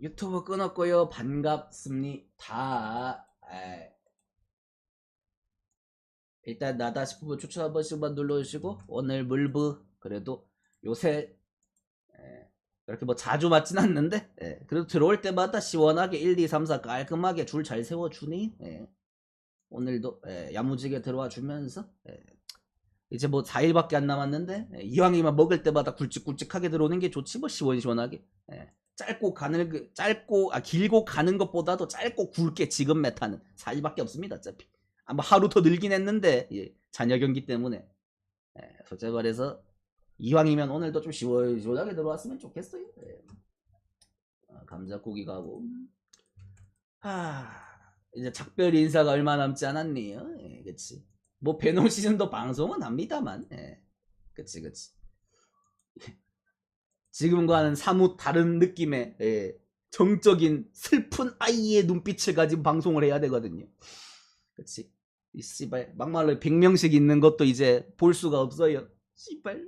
유튜브 끊었고요. 반갑습니다. 에. 일단 나다 싶으면 추천 한 번씩만 눌러주시고 오늘 물브 그래도 요새 에, 이렇게 뭐 자주 맞진 않는데 에, 그래도 들어올 때마다 시원하게 1, 2, 3, 4 깔끔하게 줄 잘 세워주니 에, 오늘도 에, 야무지게 들어와 주면서 에, 이제 뭐 4일밖에 안 남았는데 에, 이왕이면 먹을 때마다 굵직굵직하게 들어오는 게 좋지 뭐 시원시원하게 에. 짧고 가는 그 짧고 아 길고 가는 것보다도 짧고 굵게 지금 메타는 4일밖에 없습니다 어차피. 아마 하루 더 늘긴 했는데 예, 잔여 경기 때문에. 예, 솔직히 말해서 이왕이면 오늘도 좀 시원시원하게 들어왔으면 좋겠어요. 예. 아, 감자 고기 가고. 하 이제 작별 인사가 얼마 남지 않았네요. 예, 그치. 뭐 배농 시즌도 방송은 합니다만 예, 그치 그치 지금과는 사뭇 다른 느낌의 예, 정적인 슬픈 아이의 눈빛을 가진 방송을 해야 되거든요. 그치? 이 씨발 막말로 100명씩 있는 것도 이제 볼 수가 없어요. 씨발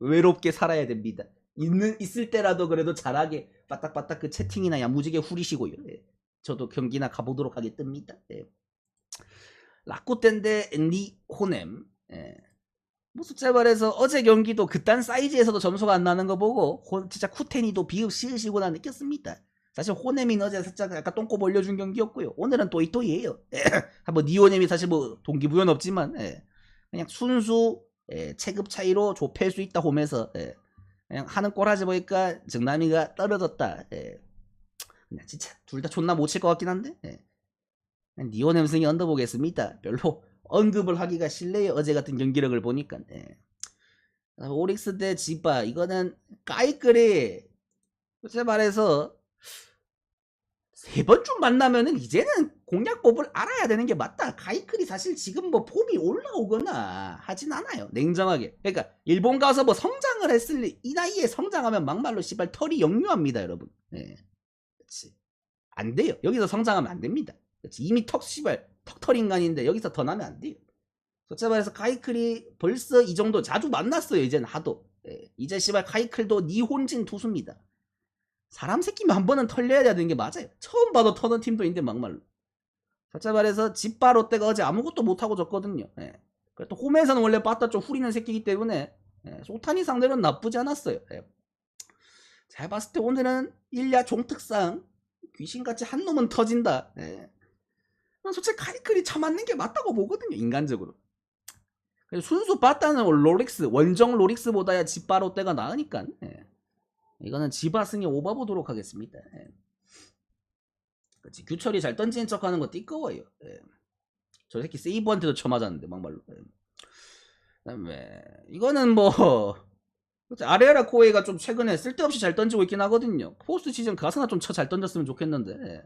외롭게 살아야 됩니다. 있는 있을 때라도 그래도 잘하게 빠딱빠딱 그 채팅이나 야무지게 후리시고요. 예. 저도 경기나 가보도록 하겠습니다. 예. 라쿠텐데 니 호넴 예. 뭐 숫자 말해서 어제 경기도 그딴 사이즈에서도 점수가 안 나는 거 보고 호- 진짜 쿠테니도 비읍 시으시구나 느꼈습니다. 사실 호네민 어제 살짝 약간 똥꼬 벌려준 경기였고요. 오늘은 또이또이예요. 한번 니오넴이 사실 뭐 동기부여는 없지만 예. 그냥 순수 예, 체급 차이로 좁힐 수 있다 홈에서 예. 그냥 하는 꼬라지 보니까 정남이가 떨어졌다. 예. 그냥 진짜 둘 다 존나 못 칠 것 같긴 한데 예. 그냥 니오넴 승이 언더 보겠습니다. 별로 언급을 하기가 싫네요. 어제 같은 경기력을 보니까. 예. 아, 오릭스 대 지바 이거는 까이끌이 솔직히 말해서 세 번쯤 만나면은 이제는 공략법을 알아야 되는 게 맞다. 가이클이 사실 지금 뭐 폼이 올라오거나 하진 않아요. 냉정하게. 그러니까 일본 가서 뭐 성장을 했을 리- 이 나이에 성장하면 막말로 씨발 털이 역류합니다, 여러분. 예. 그렇지. 안 돼요. 여기서 성장하면 안 됩니다. 그렇지. 이미 턱 씨발 턱털 인간인데 여기서 더 나면 안 돼요. 솔직히 말해서 카이클이 벌써 이 정도 자주 만났어요. 이제는 하도. 예. 이제 씨발 카이클도 니 혼진 투수입니다. 사람 새끼면 한 번은 털려야 되는 게 맞아요. 처음 봐도 터는 팀도 있는데 막말로. 솔직히 말해서 집바 롯데가 어제 아무것도 못하고 졌거든요. 예. 그래도 홈에서는 원래 빠따 좀 후리는 새끼이기 때문에 예. 소타니 상대로는 나쁘지 않았어요. 예. 잘 봤을 때 오늘은 일야 종특상 귀신같이 한 놈은 터진다. 예. 난 솔직히 카이클이 참맞는 게 맞다고 보거든요. 인간적으로. 순수 빠따는 로릭스 원정 로릭스보다야 집바 롯데가 나으니까. 예. 이거는 지바승이 오바 보도록 하겠습니다. 예. 그치 규철이 잘 던지는 척하는 거 띠꺼워요. 예. 저 새끼 세이브한테도 쳐맞았는데 막말로. 예. 그다음에 이거는 뭐 그치, 아레아라 코에가 좀 최근에 쓸데없이 잘 던지고 있긴 하거든요. 포스트 시즌 가스나 좀잘 던졌으면 좋겠는데.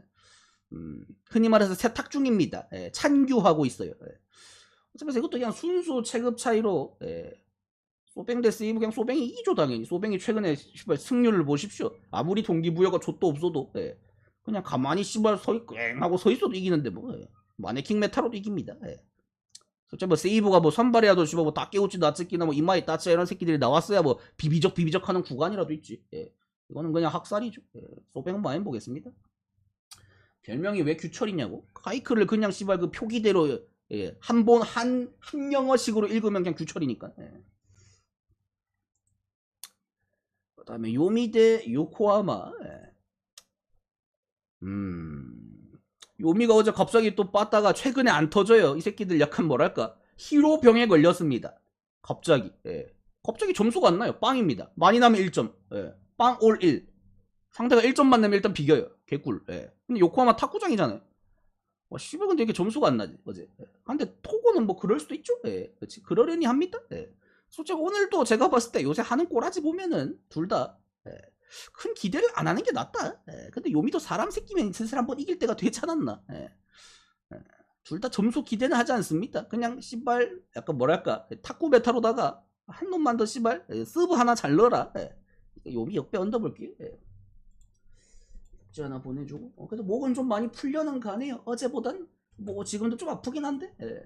예. 음, 흔히 말해서 세탁 중입니다. 예, 찬규하고 있어요. 예. 어차피 이것도 그냥 순수 체급 차이로 예, 소뱅 대 세이브 그냥 소뱅이 2조 당연히 소뱅이 최근에 씨발 승률을 보십시오 아무리 동기부여가 좆도 없어도 예. 그냥 가만히 씨발 서있 꽝 하고 서 있어도 이기는데 뭐 예. 마네킹 메타로도 이깁니다 예. 솔직히 뭐 세이브가 뭐 선발이라도 씨발 뭐 다 깨우치 나츠키나 뭐 이마이 따츠 이런 새끼들이 나왔어야 뭐 비비적 비비적 하는 구간이라도 있지 예. 이거는 그냥 학살이죠 예. 소뱅은 많이 보겠습니다 별명이 왜 규철이냐고 카이크를 그냥 씨발 그 표기대로 예. 한 번 한 한 영어식으로 읽으면 그냥 규철이니까 예. 그다음에 요미대 요코하마. 예. 음. 요미가 어제 갑자기 또 빠따가 최근에 안 터져요. 이 새끼들 약간 뭐랄까 히로 병에 걸렸습니다. 갑자기. 예. 갑자기 점수가 안 나요. 빵입니다. 많이 나면 1점. 예. 빵올 1. 상대가 1점만 내면 일단 비겨요. 개꿀. 예. 근데 요코하마 탁구장이잖아요. 와, 씨발 근데 이게 점수가 안 나지 어제. 예. 근데 토고는 뭐 그럴 수도 있죠. 예. 그렇지. 그러려니 합니다. 예. 솔직히 오늘도 제가 봤을 때 요새 하는 꼬라지 보면은 둘다큰 기대를 안 하는 게 낫다. 예, 근데 요미도 사람 새끼면 슬슬 한번 이길 때가 되지 않았나. 예. 둘다 점수 기대는 하지 않습니다. 그냥 씨발 약간 뭐랄까 탁구 메타로다가 한 놈만 더 씨발 예, 서브 하나 잘 넣어라. 예. 요미 역배 얹어볼게요. 예. 숙제 하나 보내주고 어, 그래도 목은 좀 많이 풀려는 가네요. 어제보단 뭐 지금도 좀 아프긴 한데 예.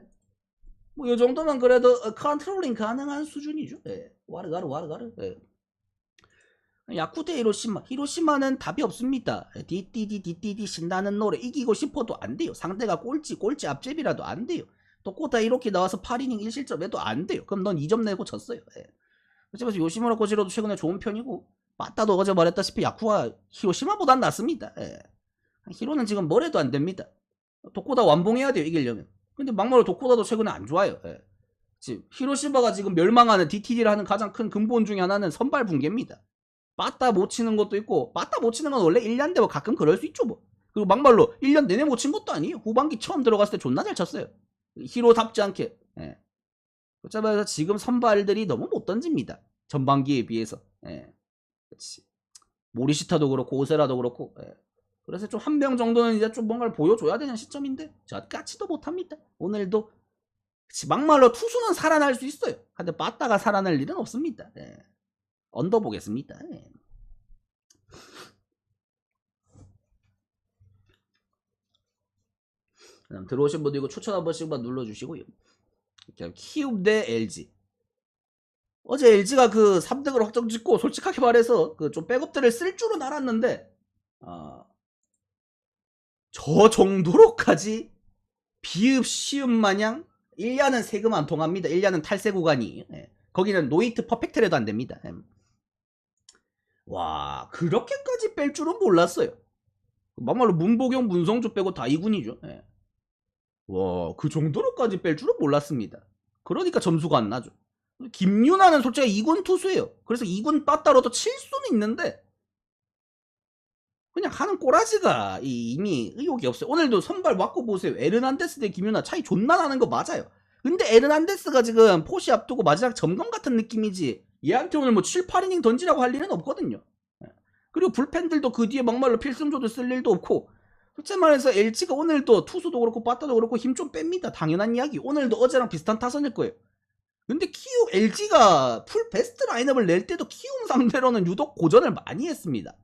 뭐요 정도면 그래도 어, 컨트롤링 가능한 수준이죠. 예. 와르가르 와르가르. 예. 야쿠 대 히로시마. 히로시마는 답이 없습니다. 디디디 디디디 신나는 노래 이기고 싶어도 안 돼요. 상대가 꼴찌 꼴찌 앞잽이라도 안 돼요. 또 꼬다 이렇게 나와서 8이닝 1실점 해도 안 돼요. 그럼 넌 2점 내고 졌어요. 예. 그래서 요시무라 코지로도 최근에 좋은 편이고 빠따도 어제 말했다시피 야쿠가 히로시마보단 낫습니다. 예. 히로는 지금 뭘 해도 안 됩니다. 도코다 완봉해야 돼요 이기려면. 근데 막말로 도코다도 최근에 안 좋아요. 예. 지금 히로시마가 지금 멸망하는 DTD를 하는 가장 큰 근본 중에 하나는 선발 붕괴입니다. 빠따 못 치는 것도 있고 빠따 못 치는 건 원래 1년 되고 가끔 그럴 수 있죠 뭐. 그리고 막말로 1년 내내 못 친 것도 아니에요. 후반기 처음 들어갔을 때 존나 잘 쳤어요. 히로답지 않게. 예. 어쩌면 지금 선발들이 너무 못 던집니다. 전반기에 비해서. 예. 그렇지. 모리시타도 그렇고 오세라도 그렇고. 예. 그래서 좀한명 정도는 이제 좀 뭔가를 보여줘야 되는 시점인데 저 까치도 못합니다. 오늘도 그치, 막말로 투수는 살아날 수 있어요. 근데 빠따가 살아날 일은 없습니다. 예. 언더 보겠습니다. 예. 들어오신 분들 이거 추천 한 번씩만 눌러주시고요. 키움 대 LG. 어제 LG가 그 3등을 확정 짓고 솔직하게 말해서 그 좀 백업들을 쓸 줄은 알았는데 아, 저 정도로까지 비읍 시읍 마냥 1년은 세금 안 통합니다. 1년은 탈세 구간이. 예. 거기는 노이트 퍼펙트라도 안 됩니다. 예. 와 그렇게까지 뺄 줄은 몰랐어요. 막말로 문보경, 문성주 빼고 다 2군이죠. 예. 와, 그 정도로까지 뺄 줄은 몰랐습니다. 그러니까 점수가 안 나죠. 김윤아는 솔직히 2군 투수예요. 그래서 2군 빠따로도 칠 수는 있는데 그냥 하는 꼬라지가 이- 이미 의욕이 없어요. 오늘도 선발 왔고 보세요. 에르난데스 대 김윤아 차이 존나 나는 거 맞아요. 근데 에르난데스가 지금 포시 앞두고 마지막 점검 같은 느낌이지 얘한테 오늘 뭐 7, 8이닝 던지라고 할 일은 없거든요. 예. 그리고 불펜들도 그 뒤에 막말로 필승조도 쓸 일도 없고 솔직히 말해서 LG가 오늘도 투수도 그렇고 빠따도 그렇고 힘 좀 뺍니다. 당연한 이야기. 오늘도 어제랑 비슷한 타선일 거예요. 근데 키움 LG가 풀 베스트 라인업을 낼 때도 키움 상대로는 유독 고전을 많이 했습니다.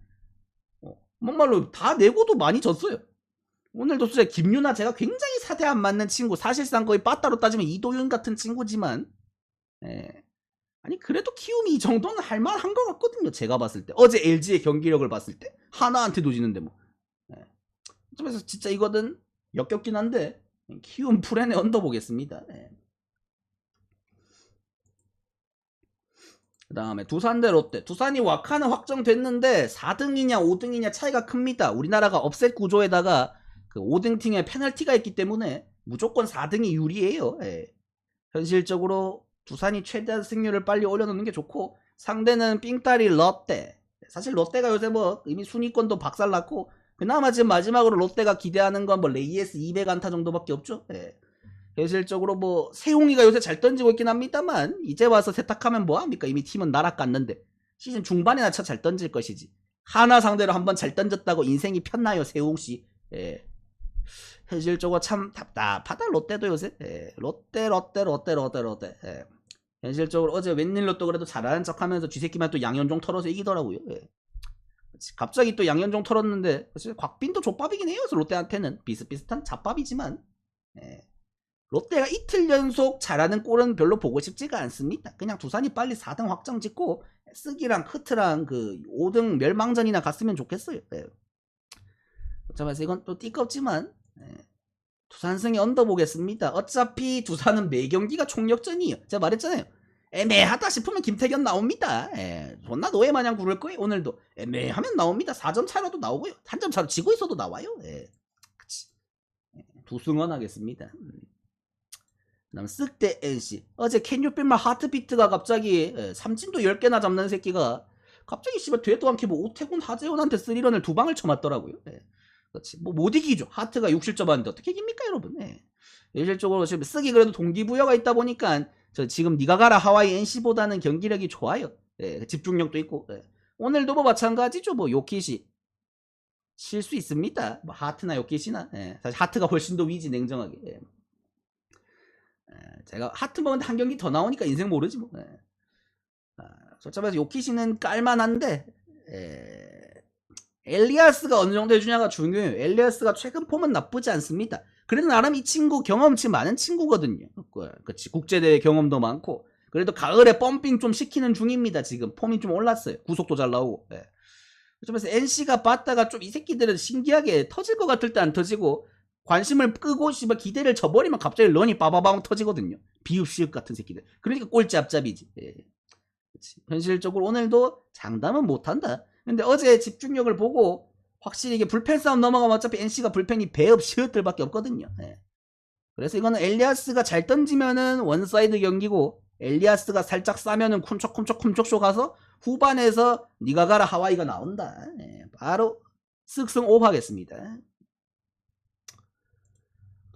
어, 막말로 다 내고도 많이 졌어요. 오늘도 진짜 김유나 제가 굉장히 사대 안 맞는 친구 사실상 거의 빠따로 따지면 이도윤 같은 친구지만 예. 아니 그래도 키움이 이 정도는 할만한 것 같거든요. 제가 봤을 때 어제 LG의 경기력을 봤을 때 하나한테도 지는데 뭐 예. 그래서 진짜 이거는 역겹긴 한데 키움 풀엔에 언더 보겠습니다. 예. 그 다음에 두산 대 롯데. 두산이 와카는 확정됐는데 4등이냐 5등이냐 차이가 큽니다. 우리나라가 업셋 구조에다가 그 5등 팀에 페널티가 있기 때문에 무조건 4등이 유리해요. 예. 현실적으로 두산이 최대한 승률을 빨리 올려놓는 게 좋고 상대는 삥따리 롯데. 사실 롯데가 요새 뭐 이미 순위권도 박살났고 그나마 지금 마지막으로 롯데가 기대하는 건 뭐 레이에스 200 안타 정도밖에 없죠. 예. 현실적으로 뭐 세용이가 요새 잘 던지고 있긴 합니다만 이제 와서 세탁하면 뭐합니까? 이미 팀은 날아갔는데 시즌 중반에나 차 잘 던질 것이지. 하나 상대로 한번 잘 던졌다고 인생이 폈나요, 세용 씨? 예. 현실적으로 참 답답하다 롯데도 요새. 예. 롯데, 롯데, 롯데, 롯데, 롯데. 예. 현실적으로 어제 웬일로 또 그래도 잘하는 척하면서 쥐새끼만 또 양현종 털어서 이기더라고요. 예. 갑자기 또 양현종 털었는데 사실 곽빈도 족밥이긴 해요. 롯데한테는 비슷비슷한 잡밥이지만 예. 롯데가 이틀 연속 잘하는 골은 별로 보고 싶지가 않습니다. 그냥 두산이 빨리 4등 확정 짓고 쓰기랑 크트랑 그 5등 멸망전이나 갔으면 좋겠어요. 예. 어쩌면서 이건 또 띠껍지만 예. 두산승이 언더 보겠습니다. 어차피 두산은 매 경기가 총력전이에요. 제가 말했잖아요. 애매하다 싶으면 김태견 나옵니다. 예. 존나 노예 마냥 부를 거예요. 오늘도 애매하면 나옵니다. 4점 차로도 나오고요. 한 점 차로 지고 있어도 나와요. 예. 그치. 예. 두승원 하겠습니다. 음. 그다음 쓱대 NC 어제 캔유필마 하트비트가 갑자기 예, 삼진도 10개나 잡는 새끼가 갑자기 씨발 되도 않게 뭐 오태곤 하재훈한테 쓰리런을 두 방을 쳐맞더라고요. 예. 그렇지 뭐 못 이기죠. 하트가 60점 하는데 어떻게 이깁니까 여러분? 예. 현실적으로 지금 쓰기 그래도 동기부여가 있다 보니까 저 지금 니가 가라 하와이 NC보다는 경기력이 좋아요. 예, 집중력도 있고 예. 오늘도 뭐 마찬가지죠. 뭐 요키시 실수 있습니다. 뭐 하트나 요키시나 예. 사실 하트가 훨씬 더 위지 냉정하게. 예. 예, 제가 하트 먹는데 한 경기 더 나오니까 인생 모르지 뭐. 예. 아, 솔직히 요키시는 깔만한데 예, 엘리아스가 어느 정도 해주냐가 중요해요. 엘리아스가 최근 폼은 나쁘지 않습니다. 그래도 나름 이 친구 경험치 많은 친구거든요. 그- 그치 국제대회 경험도 많고 그래도 가을에 펌핑 좀 시키는 중입니다. 지금 폼이 좀 올랐어요. 구속도 잘 나오고. 예. 그래서 NC가 봤다가 좀 이 새끼들은 신기하게 터질 것 같을 때 안 터지고 관심을 끄고 씨발 기대를 져버리면 갑자기 런이 빠바방 터지거든요. 비읍시읍 같은 새끼들. 그러니까 꼴찌압잡이지. 예. 그치. 현실적으로 오늘도 장담은 못한다. 근데 어제 집중력을 보고 확실히 이게 불펜 싸움 넘어가면 어차피 NC가 불펜이 배업 시읒들밖에 없거든요. 예. 그래서 이거는 엘리아스가 잘 던지면은 원사이드 경기고 엘리아스가 살짝 싸면은 쿰척쿰척 쿰척쇼 가서 후반에서 니가 가라 하와이가 나온다. 예, 바로 쓱쓱 오하겠습니다.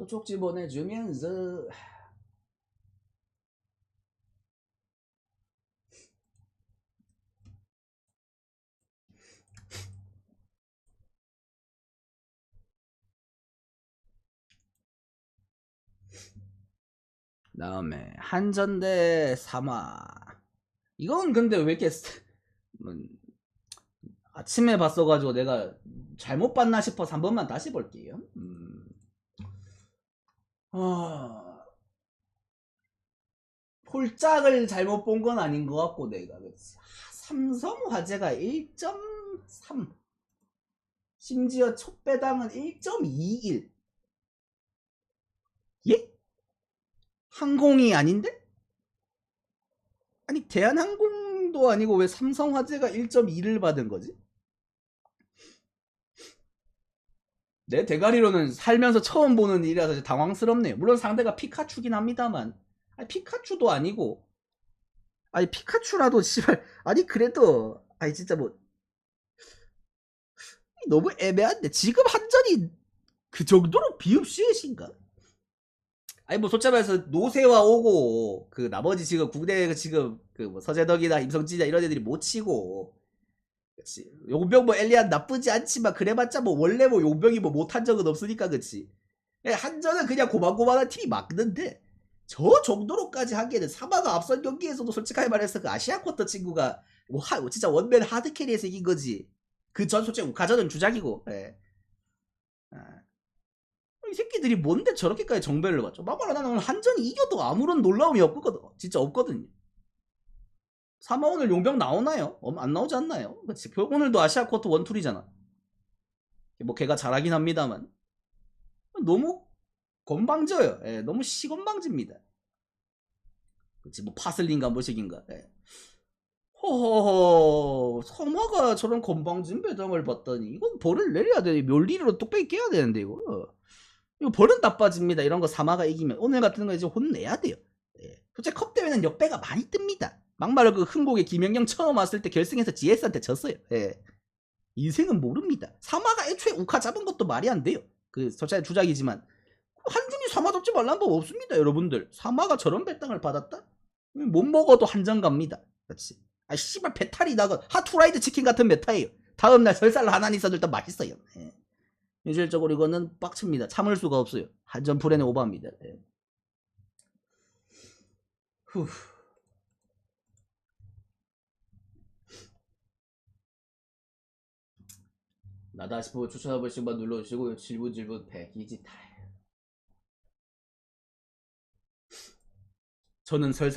또 쪽지 보내주면서 다음에 한전대 삼화 이건 근데 왜 이렇게 아침에 봤어가지고 내가 잘못 봤나 싶어서 한 번만 다시 볼게요. 음. 아, 폴짝을 잘못 본 건 아닌 것 같고 내가 그치. 삼성 화재가 1.3 심지어 첫 배당은 1.21 예? 항공이 아닌데? 아니 대한항공도 아니고 왜 삼성화재가 1.2를 받은 거지? 내 대가리로는 살면서 처음 보는 일이라서 당황스럽네요. 물론 상대가 피카츄긴 합니다만. 아니 피카츄도 아니고. 아니 피카츄라도 씨발. 아니 그래도 아니 진짜 뭐. 너무 애매한데. 지금 한전이 그 정도로 비읍시읒인가? 아니 뭐 솔직히 말해서 노세와 오고 그 나머지 지금 국내 그 지금 그 뭐 서재덕이나 임성진이나 이런 애들이 못 치고 그치 용병 뭐 엘리안 나쁘지 않지만 그래봤자 뭐 원래 뭐 용병이 뭐 못한 적은 없으니까 그치 예, 한전은 그냥 고만고만한 팀이 맞는데 저 정도로까지 하기에는 사마가 앞선 경기에서도 솔직하게 말해서 그 아시아 쿼터 친구가 뭐 하, 진짜 원맨 하드캐리에서 이긴 거지 그 전 솔직히 우카전은 주작이고 예. 아. 이 새끼들이 뭔데 저렇게까지 정배를 받죠? 막말로 나는 오늘 한전이 이겨도 아무런 놀라움이 없거든. 진짜 없거든요. 3화 오늘 용병 나오나요? 어, 안 나오지 않나요? 그치. 결국 오늘도 아시아 쿼터 원툴이잖아. 뭐 걔가 잘하긴 합니다만. 너무 건방져요. 예, 너무 시건방집니다. 그치, 뭐 파슬린가 뭐식인가. 예. 허허허, 성화가 저런 건방진 배당을 받다니. 이건 벌을 내려야 돼. 멸리로 뚝배기 깨야 되는데, 이거. 이거 벌은 나빠집니다. 이런 거 사마가 이기면. 오늘 같은 거 이제 혼내야 돼요. 예. 솔직히 컵 대회는 역배가 많이 뜹니다. 막말로 그 흥국의 김영경 처음 왔을 때 결승에서 GS한테 졌어요. 예. 인생은 모릅니다. 사마가 애초에 우카 잡은 것도 말이 안 돼요. 그 솔직히 주작이지만 한준이 사마 잡지 말란 법 없습니다, 여러분들. 사마가 저런 배당을 받았다? 못 먹어도 한정 갑니다. 그렇지. 아 씨발 배탈이 나건 하투라이드 치킨 같은 메타예요. 다음 날 설살 하나니 써도 일단 맛있어요. 예. 현실적으로 이거는 빡칩니다. 참을 수가 없어요. 한전 프렌의 오버입니다. 예. 후. 나다 싶으면 추천 한 번씩 만 눌러주시고 질문질문 백이지탈 저는 설사